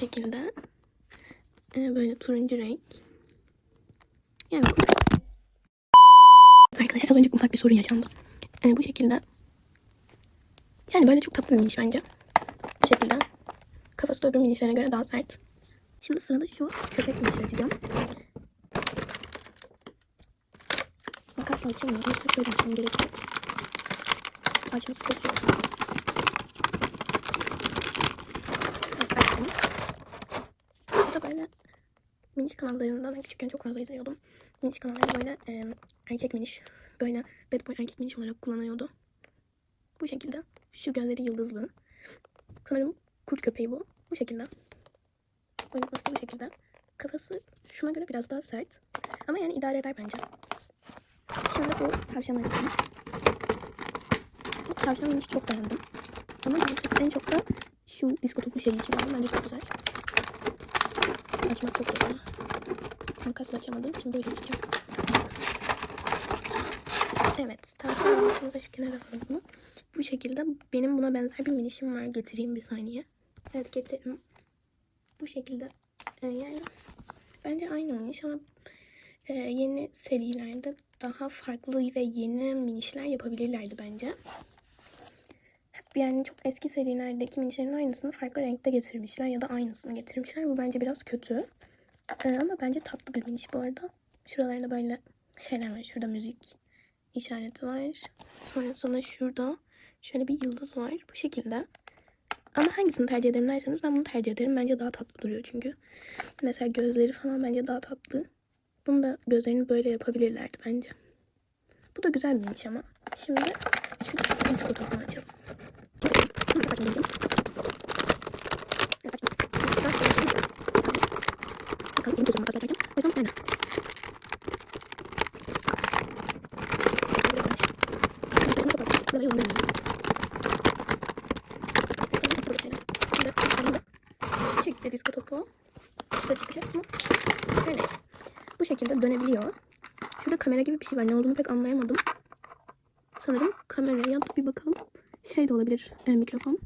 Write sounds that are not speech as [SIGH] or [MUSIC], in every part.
şekilde. Ee, böyle turuncu renk. Yani Arkadaşlar az önce ufak bir sorun yaşandı. Ee, bu şekilde. Yani böyle çok tatlı bir miniş bence. Bu şekilde. Kafası da öbür minişlere göre daha sert. Şimdi sırada şu köpek minişi açacağım. Makasla açılmıyor. Makasla açmam gerekiyor. Açması çok zor. Evet, açtım. Bu da böyle miniş kanallarında ben küçükken çok fazla izliyordum. Miniş kanalları böyle e, erkek miniş. Böyle bad boy erkek miniş olarak kullanıyordu. Bu şekilde. Şu gözleri yıldızlı. Sanırım kurt köpeği bu. Bu şekilde. Boyutması da bu şekilde. Kafası şuna göre biraz daha sert. Ama yani idare eder bence. Şimdi bu tavşan açtım. Bu tavşan minişi çok beğendim. Ama en çok da şu disko topu şeyi için aldım. Bence çok güzel. Açmak çok zor. Makasla açamadım. Şimdi böyle açacağım. Evet. Minişimizi şu kenara alalım. Bu şekilde benim buna benzer bir minişim var. Getireyim bir saniye. Evet getiririm. Bu şekilde e, yani bence aynı miniş ama e, yeni serilerde daha farklı ve yeni minişler yapabilirlerdi bence. Yani çok eski serilerdeki minişlerin aynısını farklı renkte getirmişler ya da aynısını getirmişler. Bu bence biraz kötü. E, ama bence tatlı bir miniş bu arada. Şuralarında böyle şeyler var. Şurada müzik işareti var. Sonrasında şurada şöyle bir yıldız var. Bu şekilde. Ama hangisini tercih ederim derseniz ben bunu tercih ederim. Bence daha tatlı duruyor çünkü. Mesela gözleri falan bence daha tatlı. Bunu da gözlerini böyle yapabilirlerdi bence. Bu da güzel bir niş ama. Şimdi şu disko açalım. Şekilde. Bu şekilde dönebiliyor. Şurada kamera gibi bir şey var. Ne olduğunu pek anlayamadım. Sanırım kamera ya da bir bakalım. Şey de olabilir. E, mikrofon.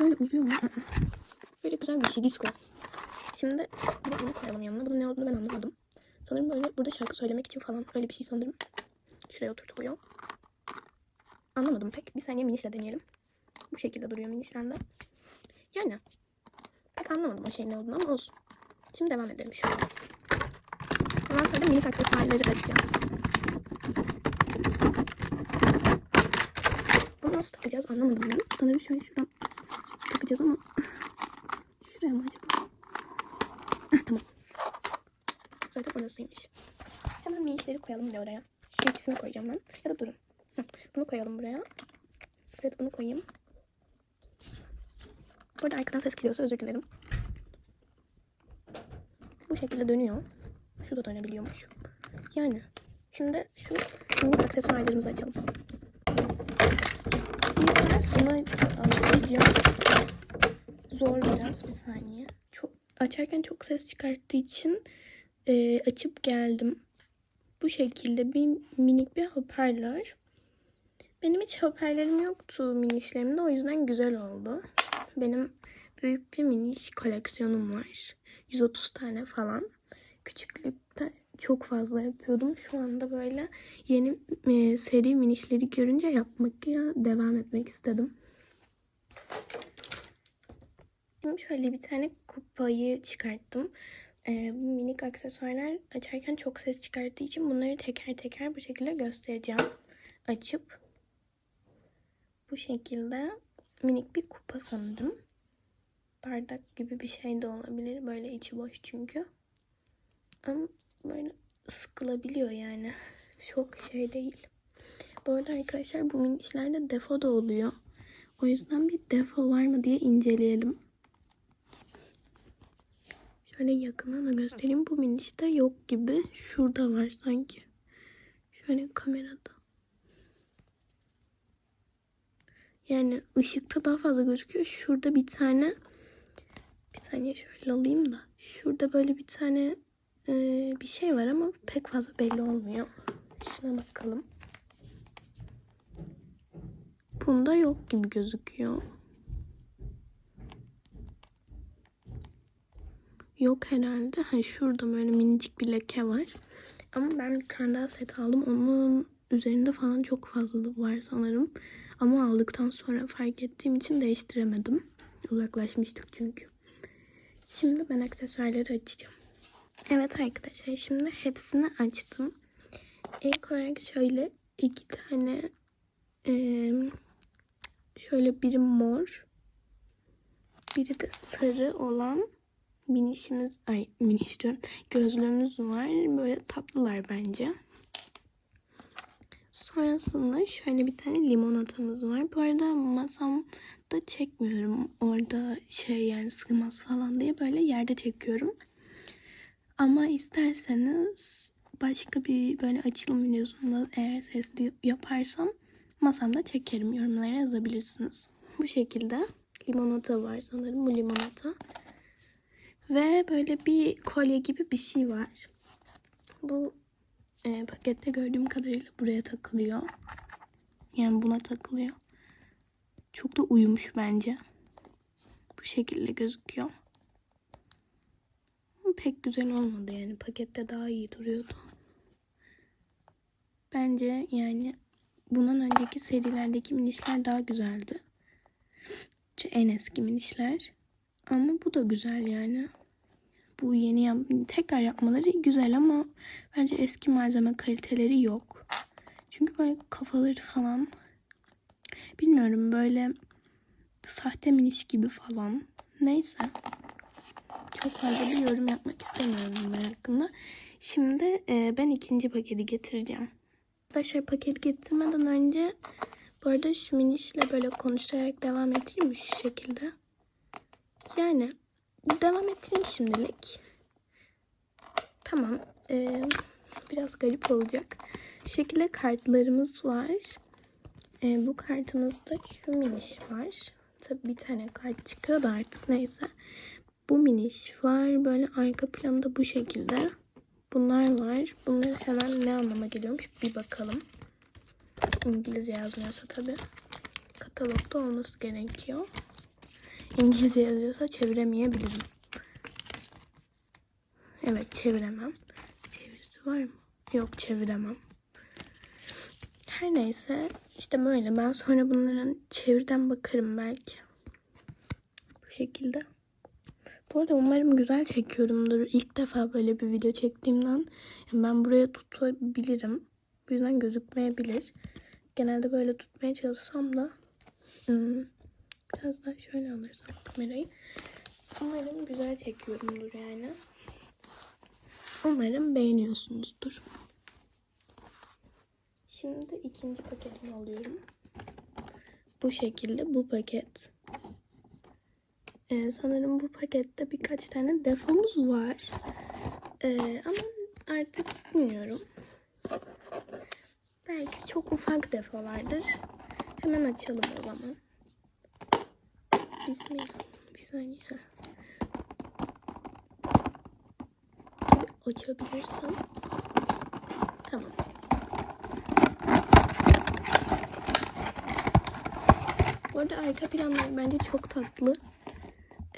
Böyle uzuyor mu? Böyle güzel bir şey. Disco. Şimdi bir de bunu koyalım yanına. Bunun ne olduğunu ben anlamadım. Sanırım böyle burada şarkı söylemek için falan öyle bir şey sanırım. Şuraya oturtuluyor. Anlamadım pek. Bir saniye minişle deneyelim. Bu şekilde duruyor minişlende. Yani pek anlamadım o şeyin ne olduğunu ama olsun. Şimdi devam edelim şöyle. Ondan sonra da minik aksesuarları açacağız. Bunu nasıl takacağız anlamadım ben. Sanırım şöyle şuradan takacağız ama şuraya mı acaba? Heh, tamam. Zaten orasıymış. Hemen minişleri koyalım bir de oraya. Şu ikisini koyacağım ben. Ya da durun. Bunu koyalım buraya. Buraya da bunu koyayım. Burada arkadan ses geliyorsa özür dilerim. Bu şekilde dönüyor. Şu da dönebiliyormuş. Yani şimdi şu minik aksesuarlarımızı açalım. Bunu anlatacağım. Zor biraz bir saniye. Çok, açarken çok ses çıkarttığı için e, açıp geldim. Bu şekilde bir minik bir hoparlör. Benim hiç hoparlörüm yoktu minişlerimde o yüzden güzel oldu. Benim büyük bir miniş koleksiyonum var. 130 tane falan. Küçüklükte çok fazla yapıyordum. Şu anda böyle yeni e, seri minişleri görünce yapmaya devam etmek istedim. Şimdi şöyle bir tane kupayı çıkarttım. E, bu minik aksesuarlar açarken çok ses çıkarttığı için bunları teker teker bu şekilde göstereceğim. Açıp bu şekilde minik bir kupa sanırım. Bardak gibi bir şey de olabilir. Böyle içi boş çünkü. Ama böyle sıkılabiliyor yani. Çok şey değil. Bu arada arkadaşlar bu minişlerde defo da oluyor. O yüzden bir defo var mı diye inceleyelim. Şöyle yakından da göstereyim. Bu minişte yok gibi. Şurada var sanki. Şöyle kamerada. Yani ışıkta daha fazla gözüküyor. Şurada bir tane bir saniye şöyle alayım da. Şurada böyle bir tane e, bir şey var ama pek fazla belli olmuyor. Şuna bakalım. Bunda yok gibi gözüküyor. yok herhalde. Ha şurada böyle minicik bir leke var. Ama ben bir tane daha set aldım. Onun üzerinde falan çok fazla var sanırım. Ama aldıktan sonra fark ettiğim için değiştiremedim. Uzaklaşmıştık çünkü. Şimdi ben aksesuarları açacağım. Evet arkadaşlar şimdi hepsini açtım. İlk olarak şöyle iki tane eee, şöyle biri mor biri de sarı olan minişimiz ay miniş diyorum gözlüğümüz var. Böyle tatlılar bence. Sonrasında şöyle bir tane limonatamız var. Bu arada masamda çekmiyorum. Orada şey yani sığmaz falan diye böyle yerde çekiyorum. Ama isterseniz başka bir böyle açılım videosunda eğer sesli yaparsam masamda çekerim. Yorumlara yazabilirsiniz. Bu şekilde limonata var sanırım bu limonata. Ve böyle bir kolye gibi bir şey var. Bu e, pakette gördüğüm kadarıyla buraya takılıyor. Yani buna takılıyor. Çok da uyumuş bence. Bu şekilde gözüküyor. Pek güzel olmadı yani. Pakette daha iyi duruyordu. Bence yani bundan önceki serilerdeki minişler daha güzeldi. En eski minişler. Ama bu da güzel yani. Bu yeni yap tekrar yapmaları güzel ama bence eski malzeme kaliteleri yok. Çünkü böyle kafaları falan bilmiyorum böyle sahte miniş gibi falan. Neyse. Çok fazla bir yorum yapmak istemiyorum bunlar hakkında. Şimdi e, ben ikinci paketi getireceğim. Arkadaşlar paket getirmeden önce bu arada şu minişle böyle konuşarak devam ettireyim mi şu şekilde? Yani devam ettireyim şimdilik. Tamam. Ee, biraz garip olacak. Şu şekilde kartlarımız var. Ee, bu kartımızda şu miniş var. Tabii bir tane kart çıkıyor da artık neyse. Bu miniş var. Böyle arka planda bu şekilde. Bunlar var. Bunlar hemen ne anlama geliyormuş bir bakalım. İngilizce yazmıyorsa tabii. Katalogda olması gerekiyor. İngilizce yazıyorsa çeviremeyebilirim. Evet çeviremem. Çevirisi var mı? Yok çeviremem. Her neyse işte böyle. Ben sonra bunların çevirden bakarım belki. Bu şekilde. Bu arada umarım güzel çekiyorumdur. İlk defa böyle bir video çektiğimden yani ben buraya tutabilirim. Bu yüzden gözükmeyebilir. Genelde böyle tutmaya çalışsam da hmm, biraz daha şöyle alırsam kamerayı. Umarım güzel çekiyorumdur yani. Umarım beğeniyorsunuzdur. Şimdi ikinci paketimi alıyorum. Bu şekilde bu paket. Ee, sanırım bu pakette birkaç tane defomuz var. Ee, ama artık bilmiyorum. Belki çok ufak defolardır. Hemen açalım o zaman. Bismillah. Bir saniye. Açabilirsem. Tamam. Bu arada arka planlar bence çok tatlı.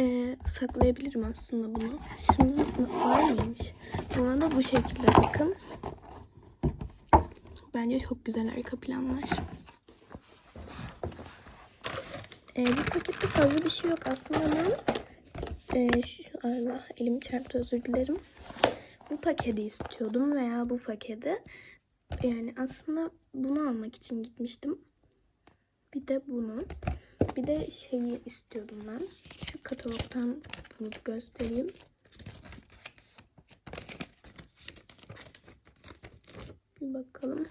Ee, saklayabilirim aslında bunu. Şunu var mıymış? Buna da bu şekilde bakın. Bence çok güzel arka planlar. Ee, bu pakette fazla bir şey yok aslında ben e, şu, Allah elim çarptı özür dilerim. Bu paketi istiyordum veya bu paketi. Yani aslında bunu almak için gitmiştim. Bir de bunu. Bir de şeyi istiyordum ben. Katalogdan bulup göstereyim. Bir bakalım.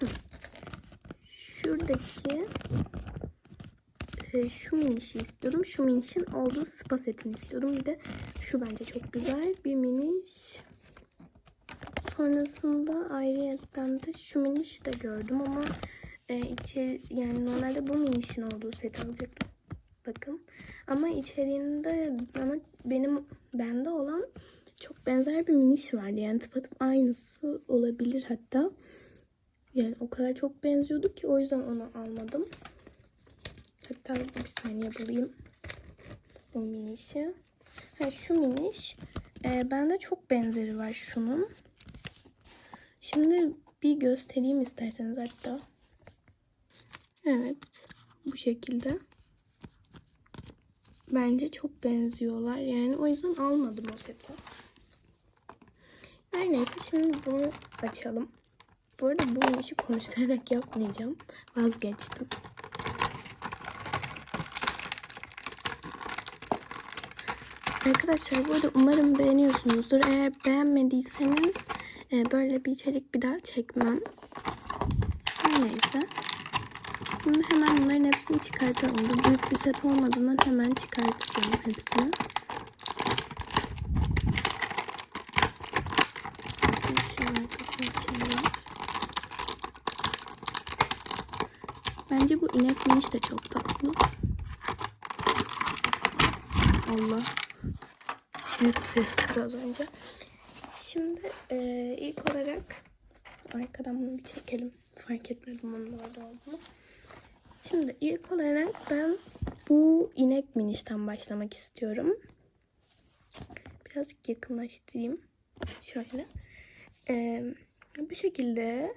Şuradaki e, şu minişi istiyorum. Şu minişin olduğu spa setini istiyorum. Bir de şu bence çok güzel bir miniş. Sonrasında ayrıyetten de şu miniş de gördüm ama e, içeri, yani normalde bu minişin olduğu seti alacaktım. Bakın. Ama içeriğinde bana benim bende olan çok benzer bir miniş vardı. Yani tıpatıp aynısı olabilir hatta. Yani o kadar çok benziyordu ki o yüzden onu almadım. Hatta bir saniye bulayım o minişi. Ha, şu miniş Ee, bende çok benzeri var şunun. Şimdi bir göstereyim isterseniz hatta. Evet. Bu şekilde. Bence çok benziyorlar. Yani o yüzden almadım o seti. Her neyse şimdi bunu açalım. Bu arada bu işi konuşturarak yapmayacağım. Vazgeçtim. Arkadaşlar bu arada umarım beğeniyorsunuzdur. Eğer beğenmediyseniz e, böyle bir içerik bir daha çekmem. Neyse. Şimdi hemen bunların hepsini çıkartalım. Bu büyük bir set olmadığından hemen çıkartacağım hepsini. Bence bu inek miniş de çok tatlı. Allah. Büyük bir ses çıktı az önce. Şimdi e, ilk olarak arkadan bunu bir çekelim. Fark etmedim onun orada olduğunu. Şimdi ilk olarak ben bu inek minişten başlamak istiyorum. Birazcık yakınlaştırayım. Şöyle. E, bu şekilde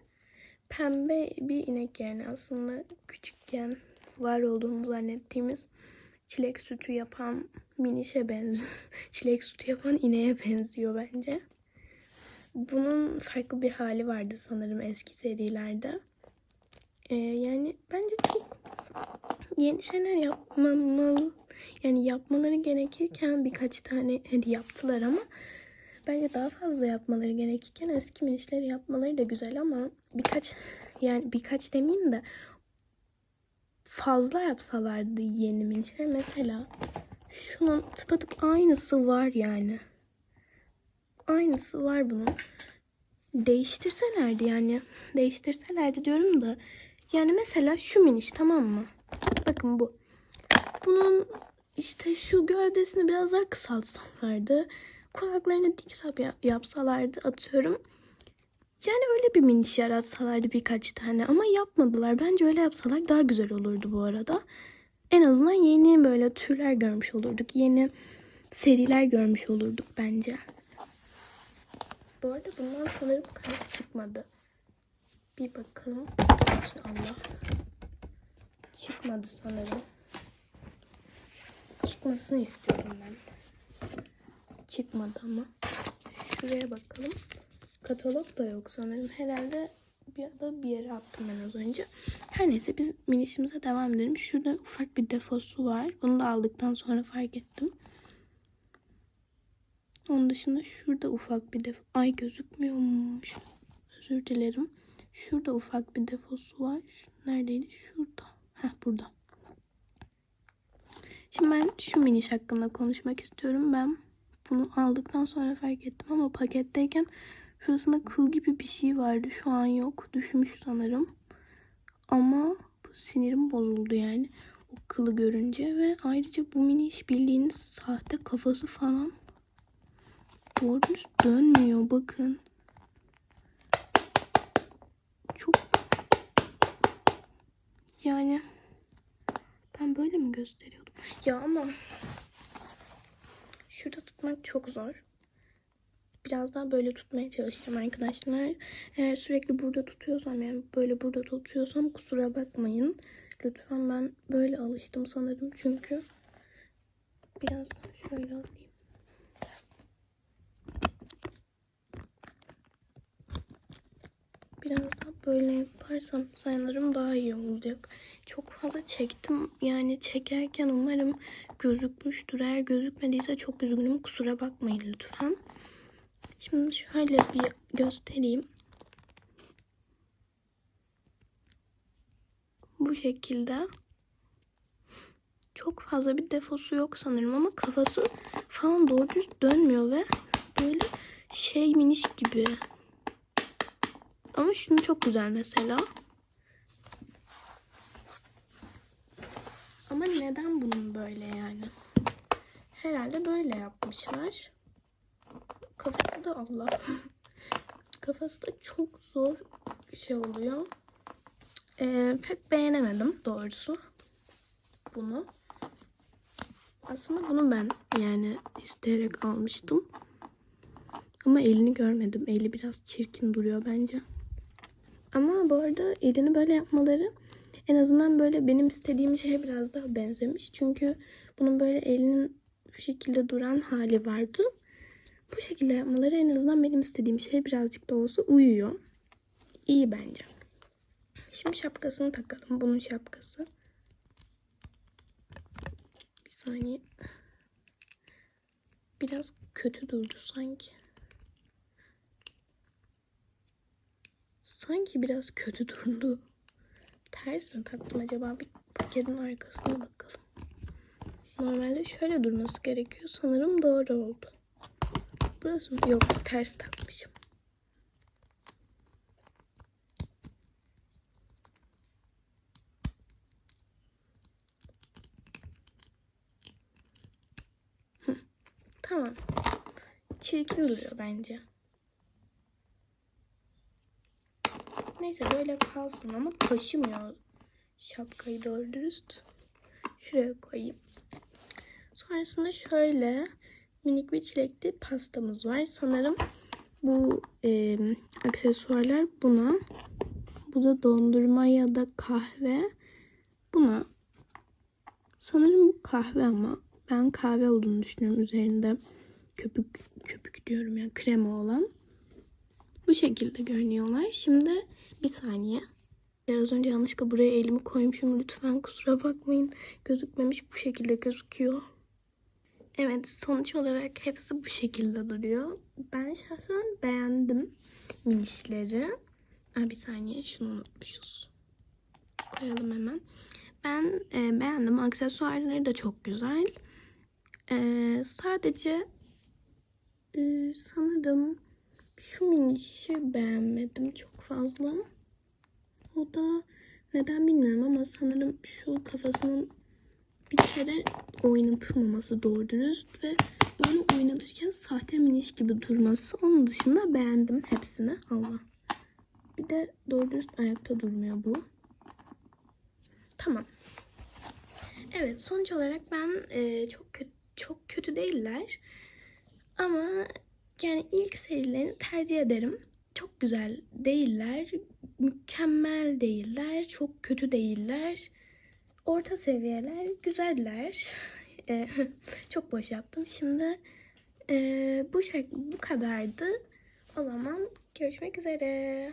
pembe bir inek yani aslında küçükken var olduğunu zannettiğimiz çilek sütü yapan minişe benziyor. [LAUGHS] çilek sütü yapan ineğe benziyor bence. Bunun farklı bir hali vardı sanırım eski serilerde. Ee, yani bence çok yeni şeyler yapmamalı. Yani yapmaları gerekirken birkaç tane hadi yaptılar ama bence daha fazla yapmaları gerekirken eski minişleri yapmaları da güzel ama birkaç yani birkaç demeyeyim de fazla yapsalardı yeni minişler mesela şunun tıpatıp aynısı var yani. Aynısı var bunun. Değiştirselerdi yani. Değiştirselerdi diyorum da. Yani mesela şu miniş tamam mı? Bakın bu. Bunun işte şu gövdesini biraz daha kısaltsalardı. Kulaklarını dik sap yapsalardı atıyorum. Yani öyle bir miniş yaratsalardı birkaç tane ama yapmadılar. Bence öyle yapsalar daha güzel olurdu bu arada. En azından yeni böyle türler görmüş olurduk. Yeni seriler görmüş olurduk bence. Bu arada bundan sanırım kart çıkmadı. Bir bakalım. Allah. Çıkmadı sanırım. Çıkmasını istiyorum ben. Çıkmadı ama. Şuraya bakalım. Katalog da yok sanırım. Herhalde bir da bir yere attım ben az önce. Her neyse biz minişimize devam edelim. Şurada ufak bir defosu var. Bunu da aldıktan sonra fark ettim. Onun dışında şurada ufak bir defo... Ay gözükmüyormuş. Özür dilerim. Şurada ufak bir defosu var. Neredeydi? Şurada. Heh burada. Şimdi ben şu miniş hakkında konuşmak istiyorum. Ben bunu aldıktan sonra fark ettim ama paketteyken şurasında kıl gibi bir şey vardı. Şu an yok. Düşmüş sanırım. Ama bu sinirim bozuldu yani. O kılı görünce ve ayrıca bu miniş bildiğiniz sahte kafası falan Doğru dönmüyor bakın. Çok yani ben böyle mi gösteriyordum? Ya ama şurada tutmak çok zor. Biraz daha böyle tutmaya çalışacağım arkadaşlar. Eğer sürekli burada tutuyorsam yani böyle burada tutuyorsam kusura bakmayın. Lütfen ben böyle alıştım sanırım çünkü biraz daha şöyle alayım. Biraz daha böyle yaparsam sanırım daha iyi olacak. Çok fazla çektim. Yani çekerken umarım gözükmüştür. Eğer gözükmediyse çok üzgünüm. Kusura bakmayın lütfen. Şimdi şöyle bir göstereyim. Bu şekilde. Çok fazla bir defosu yok sanırım ama kafası falan doğru düz dönmüyor ve böyle şey miniş gibi ama şunu çok güzel mesela. Ama neden bunun böyle yani? Herhalde böyle yapmışlar. Kafası da Allah. Kafası da çok zor şey oluyor. Ee, pek beğenemedim doğrusu. Bunu. Aslında bunu ben yani isteyerek almıştım. Ama elini görmedim. Eli biraz çirkin duruyor bence. Ama bu arada elini böyle yapmaları en azından böyle benim istediğim şeye biraz daha benzemiş. Çünkü bunun böyle elinin bu şekilde duran hali vardı. Bu şekilde yapmaları en azından benim istediğim şeye birazcık da olsa uyuyor. İyi bence. Şimdi şapkasını takalım. Bunun şapkası. Bir saniye. Biraz kötü durdu sanki. Sanki biraz kötü durdu. Ters mi taktım acaba? Bir paketin arkasına bakalım. Normalde şöyle durması gerekiyor. Sanırım doğru oldu. Burası mı? Yok ters takmışım. Tamam. Çirkin duruyor bence. Neyse böyle kalsın ama taşımıyor şapkayı doğru dürüst. Şuraya koyayım. Sonrasında şöyle minik bir çilekli pastamız var. Sanırım bu e, aksesuarlar buna. Bu da dondurma ya da kahve. Buna. Sanırım bu kahve ama ben kahve olduğunu düşünüyorum üzerinde köpük köpük diyorum ya krema olan. Bu şekilde görünüyorlar. Şimdi bir saniye. Biraz önce yanlışlıkla buraya elimi koymuşum. Lütfen kusura bakmayın. Gözükmemiş bu şekilde gözüküyor. Evet sonuç olarak hepsi bu şekilde duruyor. Ben şahsen beğendim minişleri. Aa, bir saniye şunu unutmuşuz. Koyalım hemen. Ben e, beğendim. Aksesuarları da çok güzel. E, sadece e, sanırım şu minişi beğenmedim çok fazla. O da neden bilmiyorum ama sanırım şu kafasının bir kere oynatılmaması doğru dürüst ve böyle oynatırken sahte miniş gibi durması. Onun dışında beğendim hepsini. Allah. Bir de doğru dürüst ayakta durmuyor bu. Tamam. Evet sonuç olarak ben e, çok kötü, çok kötü değiller. Ama yani ilk serilerini tercih ederim. Çok güzel değiller. Mükemmel değiller. Çok kötü değiller. Orta seviyeler. Güzeller. [LAUGHS] E, çok boş yaptım. Şimdi e, bu şey bu kadardı. O zaman görüşmek üzere.